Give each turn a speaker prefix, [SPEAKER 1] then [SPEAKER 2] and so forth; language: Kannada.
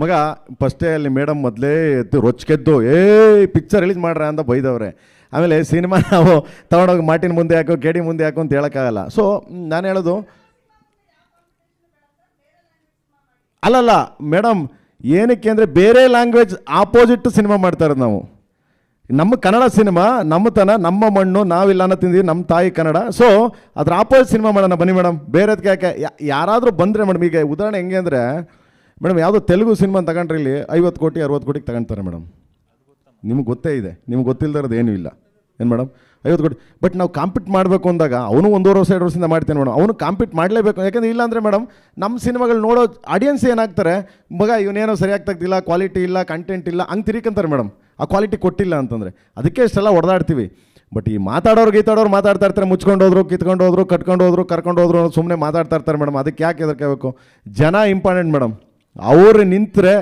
[SPEAKER 1] ಮಗ ಫಸ್ಟೇ ಅಲ್ಲಿ ಮೇಡಮ್ ಮೊದಲೇ ಎದ್ದು ರೊಚ್ಕೆದ್ದು ಏ ಪಿಕ್ಚರ್ ರಿಲೀಸ್ ಮಾಡ್ರ ಅಂತ ಬೈದವ್ರೆ. ಆಮೇಲೆ ಸಿನಿಮಾ ನಾವು ತಗೊಂಡೋಗಿ ಮಾಟಿನ ಮುಂದೆ ಹಾಕೋ ಕೆಡಿ ಮುಂದೆ ಹಾಕೋ ಅಂತ ಹೇಳೋಕ್ಕಾಗಲ್ಲ. ಸೊ ನಾನು ಹೇಳೋದು, ಅಲ್ಲಲ್ಲ ಮೇಡಮ್ ಏನಕ್ಕೆ ಅಂದರೆ ಬೇರೆ ಲ್ಯಾಂಗ್ವೇಜ್ ಆಪೋಸಿಟ್ ಸಿನಿಮಾ ಮಾಡ್ತಾ ನಾವು. ನಮ್ಮ ಕನ್ನಡ ಸಿನಿಮಾ ನಮ್ಮತನ ನಮ್ಮ ಮಣ್ಣು, ನಾವಿಲ್ಲ ಅನ್ನೋ ತಿಂದೀವಿ ನಮ್ಮ ತಾಯಿ ಕನ್ನಡ. ಸೊ ಅದ್ರ ಆಪೋಸಿಟ್ ಸಿನಿಮಾ ಮಾಡೋಣ ಬನ್ನಿ ಮೇಡಮ್ ಬೇರೆದಕ್ಕೆ ಯಾಕೆ ಯಾರಾದರೂ ಬಂದರೆ ಮೇಡಮ್ ಈಗ ಉದಾಹರಣೆ ಹೆಂಗೆ ಅಂದರೆ ಮೇಡಮ್, ಯಾವುದೋ ತೆಲುಗು ಸಿನಿಮಾ ತಗೊಂಡ್ರೆ ಇಲ್ಲಿ ಐವತ್ತು ಕೋಟಿ, ಅರವತ್ತು ಕೋಟಿಗೆ ತಗೊಂತಾರೆ ಮೇಡಮ್. ನಿಮ್ಗೆ ಗೊತ್ತೇ ಇದೆ, ನಿಮ್ಗೆ ಗೊತ್ತಿಲ್ಲದಿರೋದು ಏನೂ ಇಲ್ಲ. ಏನು ಮೇಡಮ್? ಐವತ್ತು ಕೋಟಿ. ಬಟ್ ನಾವು ಕಾಂಪೀಟ್ ಮಾಡಬೇಕು ಅಂದಾಗ, ಅವನು ಒಂದೂವರೆ ವರ್ಷ, ಎರಡು ವರ್ಷದಿಂದ ಮಾಡ್ತೇನೆ ಮೇಡಮ್. ಅವನು ಕಾಂಪೀಟ್ ಮಾಡಲೇಬೇಕು. ಇಲ್ಲ ಇಲ್ಲಾಂದರೆ ಮೇಡಮ್ ನಮ್ಮ ಸಿನಿಮಾಗಳು ನೋಡೋ ಆಡಿಯನ್ಸ್ ಏನಾಗ್ತಾರೆ, ಮಗ ಇವನೇನೋ ಸರಿಯಾಗಿ ತೆಗ್ದಿಲ್ಲ ಕ್ವಾಲಿಟಿ ಇಲ್ಲ ಕಂಟೆಂಟ್ ಇಲ್ಲ, ಹಂಗೆ ತಿರಿಕಂತಾರೆ ಮೇಡಮ್. ಆ ಕ್ವಾಲಿಟಿ ಕೊಟ್ಟಿಲ್ಲ ಅಂತಂದರೆ. ಅದಕ್ಕೆ ಇಷ್ಟೆಲ್ಲ ಹೊಡೆದಾಡ್ತೀವಿ ಬಟ್ ಈ ಮಾತಾಡೋರು, ಗೀತಾಡೋರು ಮಾತಾಡ್ತಾ ಇರ್ತಾರೆ, ಮುಚ್ಕೊಂಡು ಹೋದ್ರು, ಕಿತ್ಕೊಂಡು ಹೋದ್ರು, ಕಟ್ಕೊಂಡು ಹೋದ್ರು, ಕರ್ಕೊಂಡು ಹೋದ್ರು ಸುಮ್ಮನೆ ಮಾತಾಡ್ತಾ ಇರ್ತಾರೆ ಮೇಡಮ್. ಅದಕ್ಕೆ ಯಾಕೆ ಎದುರ್ಕೋಬೇಕು ಜನ ಇಂಪಾರ್ಟೆಂಟ್ ಮೇಡಮ್. ಅವ್ರು ನಿಂತರೆ